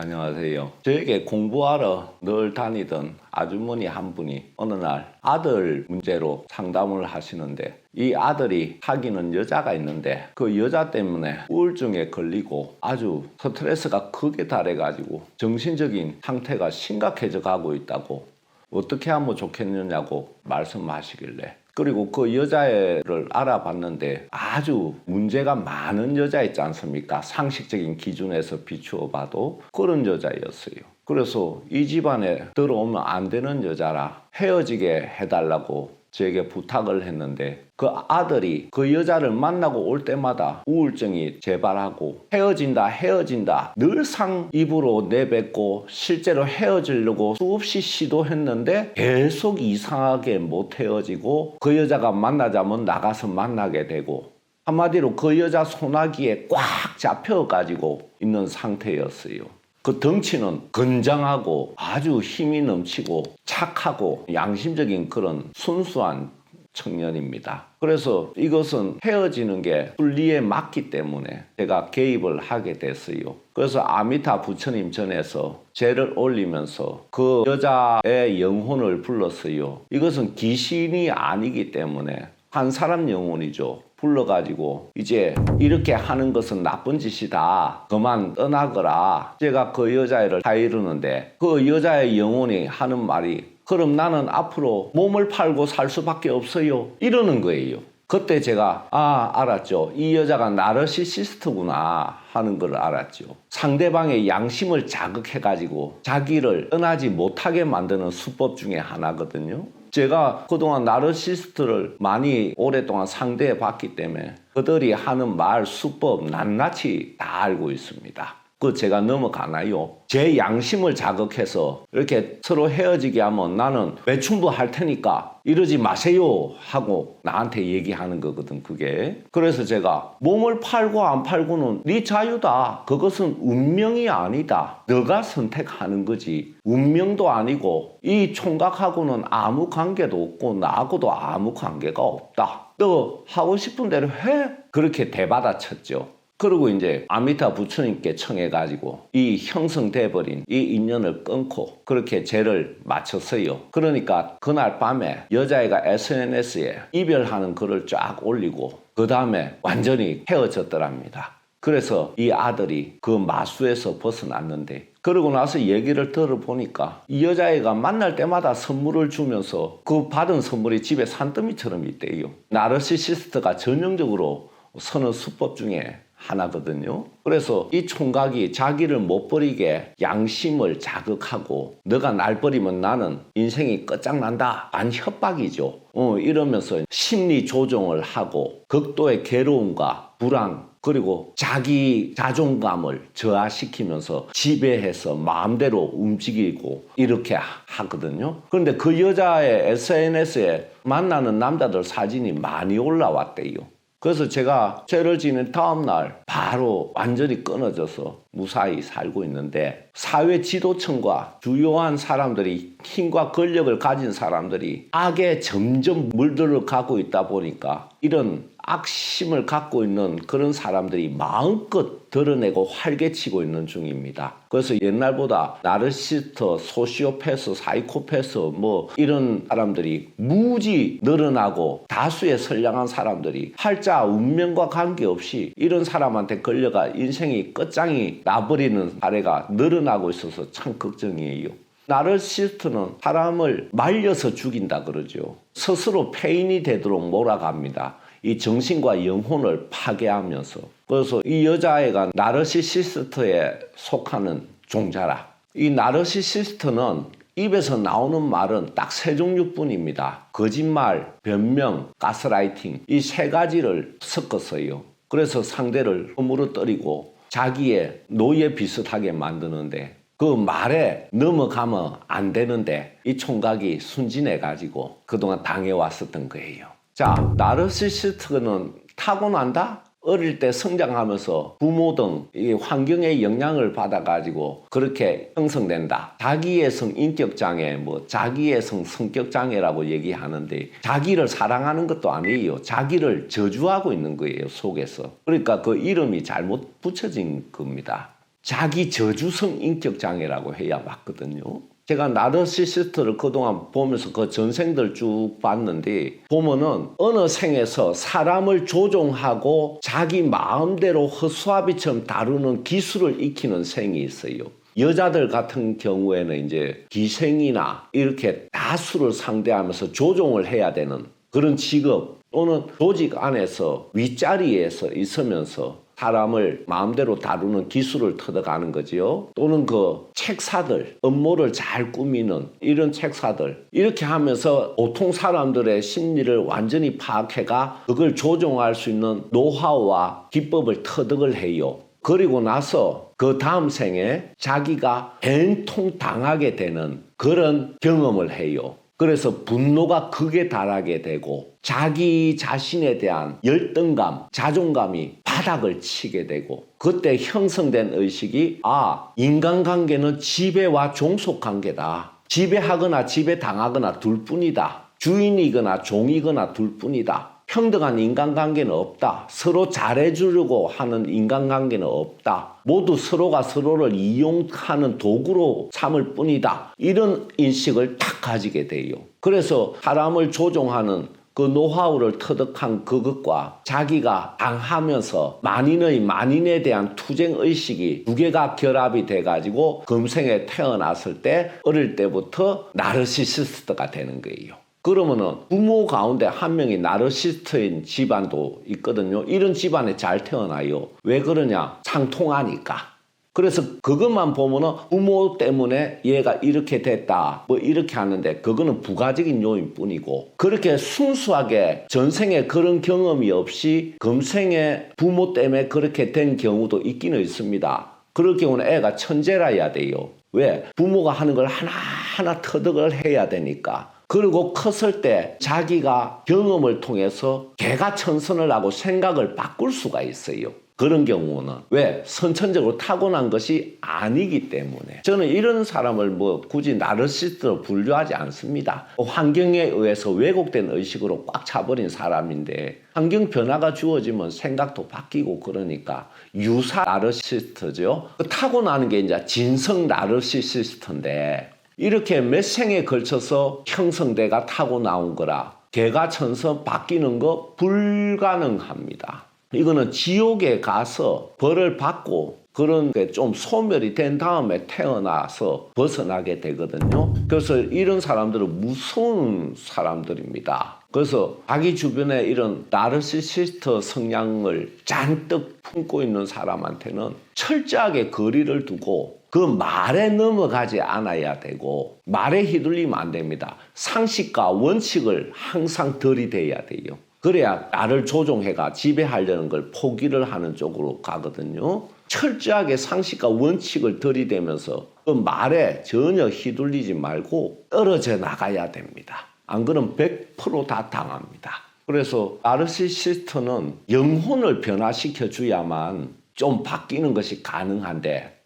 안녕하세요. 저에게 공부하러 늘 다니던 아주머니 한 분이 어느 날 아들 문제로 상담을 하시는데 이 아들이 사귀는 여자가 있는데 그 여자 때문에 우울증에 걸리고 아주 스트레스가 크게 달해가지고 정신적인 상태가 심각해져 가고 있다고 어떻게 하면 좋겠느냐고 말씀하시길래 그리고 그 여자를 알아봤는데 아주 문제가 많은 여자 있지 않습니까? 상식적인 기준에서 비추어 봐도 그런 여자였어요. 그래서 이 집안에 들어오면 안 되는 여자라 헤어지게 해달라고 저에게 부탁을 했는데 그 아들이 그 여자를 만나고 올 때마다 우울증이 재발하고 헤어진다 헤어진다 늘상 입으로 내뱉고 실제로 헤어지려고 수없이 시도했는데 계속 이상하게 못 헤어지고 그 여자가 만나자면 나가서 만나게 되고 한마디로 그 여자 소나기에 꽉 잡혀가지고 있는 상태였어요. 그 덩치는 건장하고 아주 힘이 넘치고 착하고 양심적인 그런 순수한 청년입니다. 그래서 이것은 헤어지는 게 순리에 맞기 때문에 제가 개입을 하게 됐어요. 그래서 아미타 부처님 전에서 죄를 올리면서 그 여자의 영혼을 불렀어요. 이것은 귀신이 아니기 때문에 한 사람 영혼이죠. 불러가지고 이제 이렇게 하는 것은 나쁜 짓이다. 그만 떠나거라. 제가 그 여자애를 다 이르는데 그 여자의 영혼이 하는 말이 그럼 나는 앞으로 몸을 팔고 살 수밖에 없어요. 이러는 거예요. 그때 제가 아 알았죠. 이 여자가 나르시시스트구나 하는 걸 알았죠. 상대방의 양심을 자극해가지고 자기를 떠나지 못하게 만드는 수법 중에 하나거든요. 제가 그동안 나르시스트를 많이 오랫동안 상대해 봤기 때문에 그들이 하는 말, 수법 낱낱이 다 알고 있습니다. 그 제가 넘어가나요? 제 양심을 자극해서 이렇게 서로 헤어지게 하면 나는 외충부 할 테니까 이러지 마세요 하고 나한테 얘기하는 거거든 그게. 그래서 제가 몸을 팔고 안 팔고는 네 자유다. 그것은 운명이 아니다. 너가 선택하는 거지. 운명도 아니고 이 총각하고는 아무 관계도 없고 나하고도 아무 관계가 없다. 너 하고 싶은 대로 해. 그렇게 대받아쳤죠 그리고 이제 아미타 부처님께 청해가지고 이 형성돼 버린 이 인연을 끊고 그렇게 죄를 마쳤어요. 그러니까 그날 밤에 여자애가 SNS에 이별하는 글을 쫙 올리고 그 다음에 완전히 헤어졌더랍니다. 그래서 이 아들이 그 마수에서 벗어났는데 그러고 나서 얘기를 들어보니까 이 여자애가 만날 때마다 선물을 주면서 그 받은 선물이 집에 산더미처럼 있대요. 나르시시스트가 전형적으로 서는 수법 중에 하나거든요. 그래서 이 총각이 자기를 못 버리게 양심을 자극하고 너가 날 버리면 나는 인생이 끝장난다. 안 협박이죠. 어, 이러면서 심리 조정을 하고 극도의 괴로움과 불안 그리고 자기 자존감을 저하시키면서 지배해서 마음대로 움직이고 이렇게 하거든요. 그런데 그 여자의 SNS에 만나는 남자들 사진이 많이 올라왔대요. 그래서 제가 죄를 지는 다음 날 바로 완전히 끊어져서 무사히 살고 있는데 사회 지도층과 주요한 사람들이 힘과 권력을 가진 사람들이 악에 점점 물들어 가고 있다 보니까 이런 악심을 갖고 있는 그런 사람들이 마음껏 드러내고 활개치고 있는 중입니다. 그래서 옛날보다 나르시스트, 소시오패스, 사이코패스 뭐 이런 사람들이 무지 늘어나고 다수의 선량한 사람들이 팔자 운명과 관계없이 이런 사람한테 걸려가 인생이 끝장이 나버리는 사례가 늘어나고 있어서 참 걱정이에요. 나르시스트는 사람을 말려서 죽인다 그러죠. 스스로 폐인이 되도록 몰아갑니다. 이 정신과 영혼을 파괴하면서 그래서 이 여자애가 나르시시스트에 속하는 종자라. 이 나르시시스트는 입에서 나오는 말은 딱 세 종류뿐입니다. 거짓말, 변명, 가스라이팅 이 세 가지를 섞었어요. 그래서 상대를 허물어뜨리고 자기의 노예 비슷하게 만드는데 그 말에 넘어가면 안 되는데 이 총각이 순진해 가지고 그동안 당해 왔었던 거예요. 자, 나르시시스트는 타고난다? 어릴 때 성장하면서 부모 등 이 환경의 영향을 받아가지고 그렇게 형성된다. 자기애성 인격장애, 뭐 자기애성 성격장애라고 얘기하는데 자기를 사랑하는 것도 아니에요. 자기를 저주하고 있는 거예요, 속에서. 그러니까 그 이름이 잘못 붙여진 겁니다. 자기 저주성 인격 장애라고 해야 맞거든요. 제가 나르시시스트를 그동안 보면서 그 전생들 쭉 봤는데 보면은 어느 생에서 사람을 조종하고 자기 마음대로 허수아비처럼 다루는 기술을 익히는 생이 있어요. 여자들 같은 경우에는 이제 기생이나 이렇게 다수를 상대하면서 조종을 해야 되는 그런 직업 또는 조직 안에서 윗자리에서 있으면서 사람을 마음대로 다루는 기술을 터득하는 거지요. 또는 그 책사들, 업무를 잘 꾸미는 이런 책사들. 이렇게 하면서 보통 사람들의 심리를 완전히 파악해가 그걸 조종할 수 있는 노하우와 기법을 터득을 해요. 그리고 나서 그 다음 생에 자기가 된통 당하게 되는 그런 경험을 해요. 그래서 분노가 극에 달하게 되고 자기 자신에 대한 열등감, 자존감이 바닥을 치게 되고 그때 형성된 의식이 아, 인간관계는 지배와 종속관계다. 지배하거나 지배당하거나 둘 뿐이다. 주인이거나 종이거나 둘 뿐이다. 평등한 인간관계는 없다. 서로 잘해주려고 하는 인간관계는 없다. 모두 서로가 서로를 이용하는 도구로 삼을 뿐이다. 이런 인식을 탁 가지게 돼요. 그래서 사람을 조종하는 그 노하우를 터득한 그것과 자기가 당하면서 만인의 만인에 대한 투쟁 의식이 두 개가 결합이 돼 가지고 금생에 태어났을 때 어릴 때부터 나르시시스트가 되는 거예요. 그러면은 부모 가운데 한 명이 나르시스트인 집안도 있거든요. 이런 집안에 잘 태어나요. 왜 그러냐? 상통하니까. 그래서 그것만 보면은 부모 때문에 얘가 이렇게 됐다. 뭐 이렇게 하는데 그거는 부가적인 요인 뿐이고 그렇게 순수하게 전생에 그런 경험이 없이 금생에 부모 때문에 그렇게 된 경우도 있기는 있습니다. 그럴 경우는 애가 천재라야 돼요. 왜? 부모가 하는 걸 하나하나 터득을 해야 되니까. 그리고 컸을 때 자기가 경험을 통해서 개가 천선을 하고 생각을 바꿀 수가 있어요. 그런 경우는 왜 선천적으로 타고난 것이 아니기 때문에 저는 이런 사람을 뭐 굳이 나르시스트로 분류하지 않습니다. 환경에 의해서 왜곡된 의식으로 꽉 차버린 사람인데 환경 변화가 주어지면 생각도 바뀌고 그러니까 유사 나르시스트죠. 타고나는 게 이제 진성 나르시시스트인데 이렇게 몇 생에 걸쳐서 형성돼가 타고 나온 거라 개가 천서 바뀌는 거 불가능합니다. 이거는 지옥에 가서 벌을 받고 그런 게 좀 소멸이 된 다음에 태어나서 벗어나게 되거든요. 그래서 이런 사람들은 무서운 사람들입니다. 그래서 자기 주변에 이런 나르시시스트 성향을 잔뜩 품고 있는 사람한테는 철저하게 거리를 두고 그 말에 넘어가지 않아야 되고 말에 휘둘리면 안 됩니다. 상식과 원칙을 항상 들이대야 돼요. 그래야 나를 조종해가 지배하려는 걸 포기를 하는 쪽으로 가거든요. 철저하게 상식과 원칙을 들이대면서 그 말에 전혀 휘둘리지 말고 떨어져 나가야 됩니다. 안 그러면 100%다 당합니다. 그래서 나르시시스트는 영혼을 변화시켜 줘야만 좀 바뀌는 것이 가능한데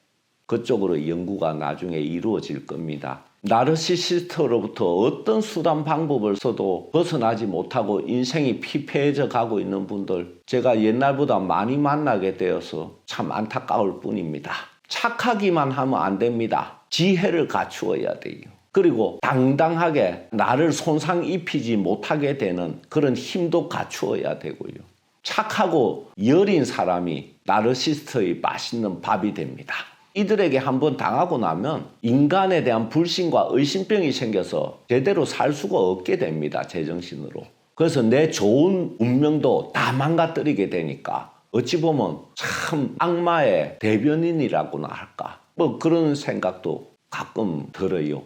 그쪽으로 연구가 나중에 이루어질 겁니다. 나르시시스트로부터 어떤 수단 방법을 써도 벗어나지 못하고 인생이 피폐해져 가고 있는 분들 제가 옛날보다 많이 만나게 되어서 참 안타까울 뿐입니다. 착하기만 하면 안 됩니다. 지혜를 갖추어야 돼요. 그리고 당당하게 나를 손상 입히지 못하게 되는 그런 힘도 갖추어야 되고요. 착하고 여린 사람이 나르시스트의 맛있는 밥이 됩니다. 이들에게 한번 당하고 나면 인간에 대한 불신과 의심병이 생겨서 제대로 살 수가 없게 됩니다. 제정신으로. 그래서 내 좋은 운명도 다 망가뜨리게 되니까 어찌 보면 참 악마의 대변인이라고나 할까. 뭐 그런 생각도 가끔 들어요.